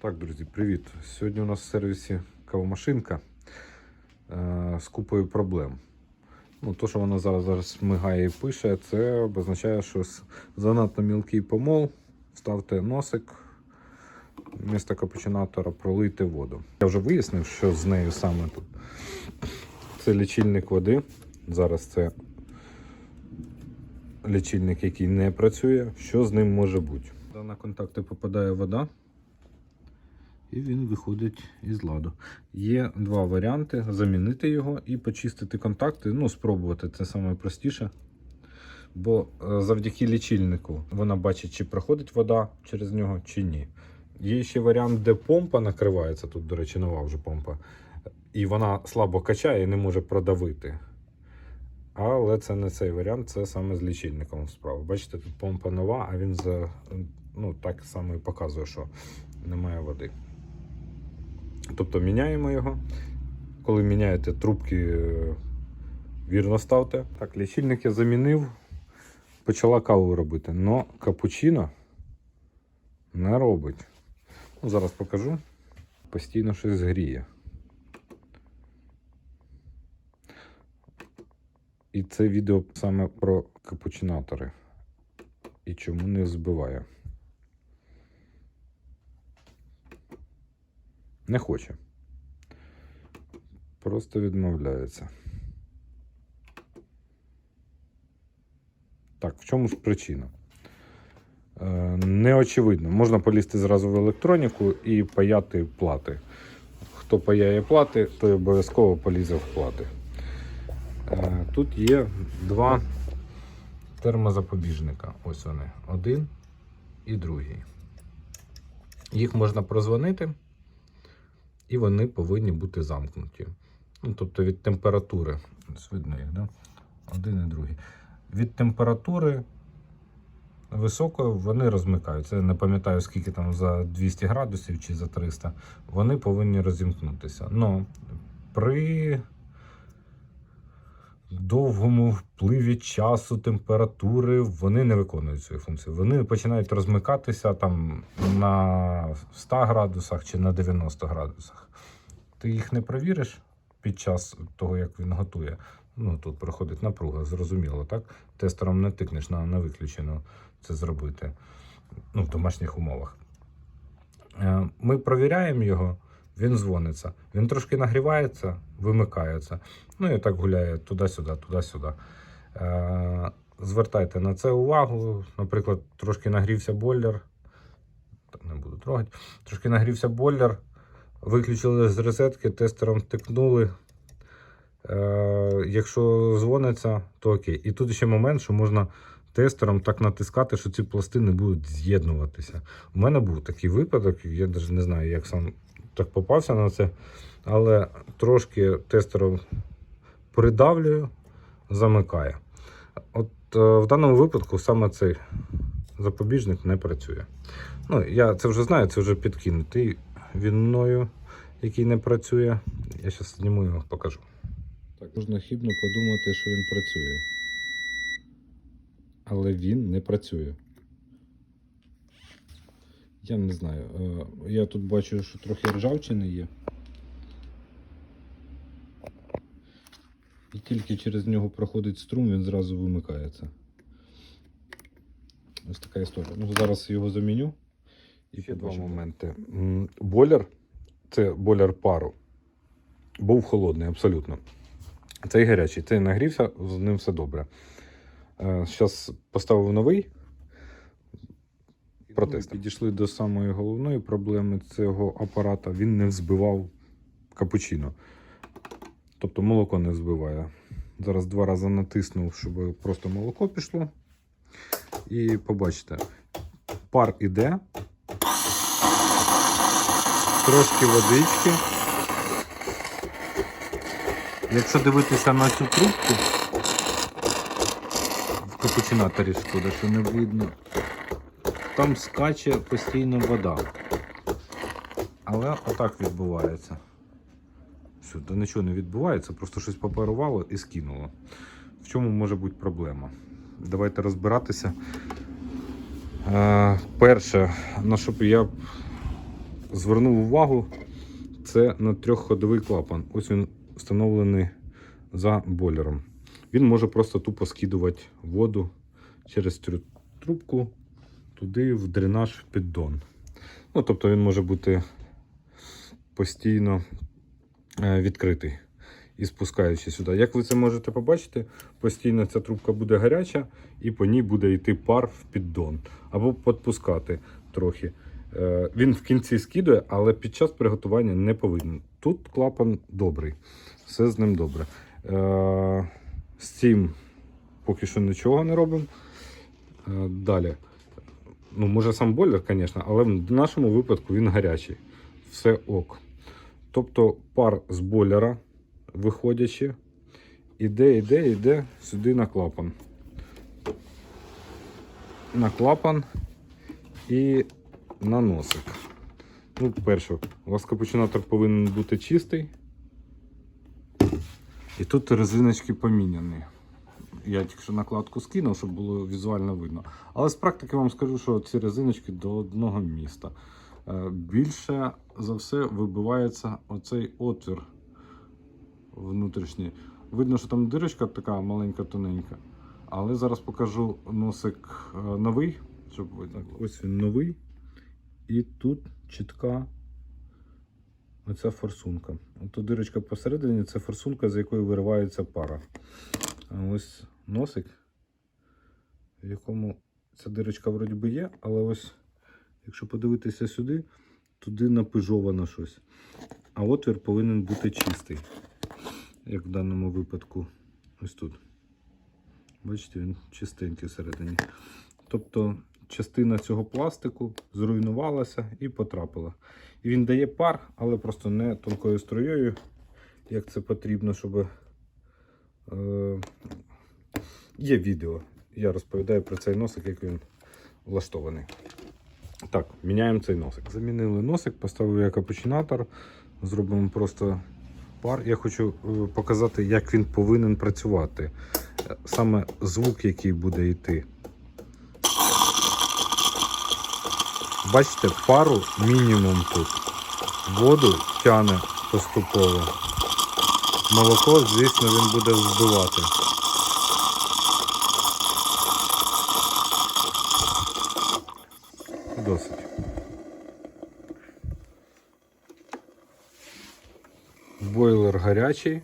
Так, друзі, привіт. Сьогодні у нас в сервісі кавомашинка е, з купою проблем. Ну, то, що вона зараз, зараз мигає і пише, це означає, що занадто мілкий помол. Ставте носик, вмісто капучинатора пролийте воду. Я вже вияснив, що з нею саме тут. Це лічильник води. Зараз це лічильник, який не працює. Що з ним може бути? На контакти попадає вода і він виходить із ладу. Є два варіанти: замінити його і почистити контакти. Ну, спробувати це саме простіше. Бо е, завдяки лічильнику вона бачить, чи проходить вода через нього, чи ні. Є ще варіант, де помпа накривається. Тут, до речі, нова вже помпа. І вона слабо качає і не може продавити. Але це не цей варіант, це саме з лічильником справа. Бачите, тут помпа нова, а він за, ну, так само і показує, що немає води. Тобто міняємо його. Коли міняєте трубки, е, вірно ставте. Так, лічильник я замінив, почала каву робити. Но капучино не робить. Ну, зараз покажу. Постійно щось гріє. І це відео саме про капучинатори. І чому не збиває. Не хоче. Просто відмовляється. Так, в чому ж причина? Е, неочевидно. Можна полізти зразу в електроніку і паяти плати. Хто паяє плати, той обов'язково полізе в плати. Е, Тут є два термозапобіжника. Ось вони. Один і другий. Їх можна прозвонити, і вони повинні бути замкнуті. Ну, тобто від температури. Ось видно їх, да? Один і другий. Від температури високої вони розмикаються. Я не пам'ятаю, скільки там за 200 градусів чи за 300. Вони повинні розімкнутися. Но при довгому впливі часу, температури, вони не виконують свою функцію. Вони починають розмикатися там на 100 градусах чи на 90 градусах. Ти їх не провіриш під час того, як він готує. Ну, тут проходить напруга, зрозуміло, так? Тестером не тикнеш на, на виключено це зробити ну, в домашніх умовах. Е, Ми провіряємо його, він дзвониться. Він трошки нагрівається, вимикається. Ну і так гуляє туди-сюди, туди-сюди. Е, Звертайте на це увагу. Наприклад, трошки нагрівся бойлер. Не буду трогати. Трошки нагрівся бойлер. Виключили з розетки, тестером тикнули. Е, якщо дзвониться, то окей. І тут ще момент, що можна тестером так натискати, що ці пластини будуть з'єднуватися. У мене був такий випадок, я навіть не знаю, як сам так попався на це, але трошки тестером придавлюю, замикає. От е, в даному випадку саме цей запобіжник не працює. Ну, я це вже знаю, це вже підкинутий вінною, який не працює. Я зараз зніму його, покажу. Так, можна хібно подумати, що він працює. Але він не працює. Я не знаю. е, Я тут бачу, що трохи ржавчини є. І тільки через нього проходить струм, він зразу вимикається. Ось така історія. Ну, зараз його заміню. І ще два моменти. Бойлер, це бойлер пару. Був холодний, абсолютно. Цей гарячий, цей нагрівся, з ним все добре. Зараз поставив новий. Протест. Підійшли до самої головної проблеми цього апарата. Він не взбивав капучино. Тобто молоко не взбиває. Зараз два рази натиснув, щоб просто молоко пішло. І побачите, пар іде. Трошки водички. Якщо дивитися на цю трубку, в капучинаторі шкода, що не видно. Там скаче постійно вода. Але отак відбувається. Все, та нічого не відбувається, просто щось попарувало і скинуло. В чому може бути проблема? Давайте розбиратися. Е, перше, на що б я звернув увагу, це на трьохходовий клапан. Ось він встановлений за бойлером. Він може просто тупо скидувати воду через трубку туди в дренаж піддон. Ну, тобто він може бути постійно е, відкритий і спускаючи сюди. Як ви це можете побачити, постійно ця трубка буде гаряча і по ній буде йти пар в піддон або підпускати трохи. Е, Він в кінці скидує, але під час приготування не повинен. Тут клапан добрий, все з ним добре. Е, З цим поки що нічого не робимо. Далі. Ну, може сам бойлер, звісно, але в нашому випадку він гарячий. Все ок. Тобто пар з бойлера, виходячи, іде, іде, іде сюди на клапан. На клапан і на носик. Ну, перше, у вас капучинатор повинен бути чистий. І тут резиночки поміняні. Я тільки що накладку скинув, щоб було візуально видно. Але з практики вам скажу, що ці резиночки до одного міста. Е, Більше за все вибивається оцей отвір внутрішній. Видно, що там дирочка така маленька, тоненька. Але зараз покажу носик е, новий, щоб видно. Ось він новий. І тут чітка оця форсунка. Ото дирочка посередині це форсунка, з якої виривається пара. Ось носик, в якому ця дирочка вроді би є, але ось, якщо подивитися сюди, туди напижовано щось. А отвір повинен бути чистий, як в даному випадку, ось тут. Бачите, він чистенький всередині. Тобто частина цього пластику зруйнувалася і потрапила. І він дає пар, але просто не тонкою струєю, як це потрібно, щоб. Е, Є відео. Я розповідаю про цей носик, як він влаштований. Так, міняємо цей носик. Замінили носик, поставив я капучинатор. Зробимо просто пар. Я хочу е, показати, як він повинен працювати. Саме звук, який буде йти. Бачите, пару мінімум тут. Воду тяне поступово. Молоко, звісно, він буде вбивати. Досить. Бойлер гарячий.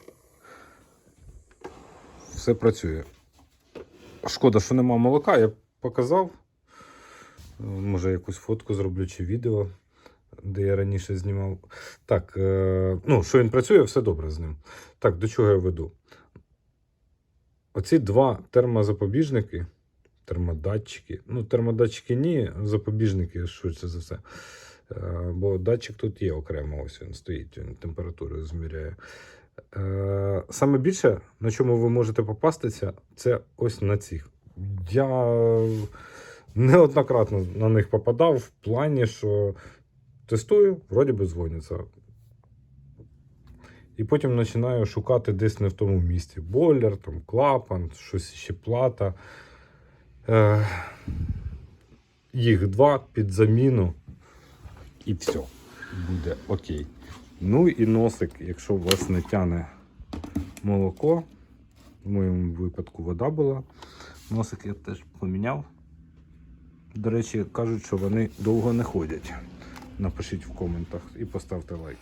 Все працює. Шкода, що нема молока, я показав. Може, якусь фотку зроблю чи відео, де я раніше знімав. Так, е, ну, що він працює, все добре з ним. Так, до чого я веду? Оці два термозапобіжники, термодатчики. Ну, термодатчики ні, запобіжники швидше за все. Е, Бо датчик тут є окремо, ось він стоїть, він температуру зміряє. Е, Саме більше, на чому ви можете попастися, це ось на цих. Я неоднократно на них попадав в плані, що тестую, вроді би дзвоняться. І потім починаю шукати десь не в тому місці. Бойлер, там, клапан, щось ще плата. Е, їх два під заміну. І все. Буде окей. Ну і носик, якщо у вас не тяне молоко, в моєму випадку вода була. Носик я теж поміняв. До речі, кажуть, що вони довго не ходять. Напишіть в коментах і поставте лайк.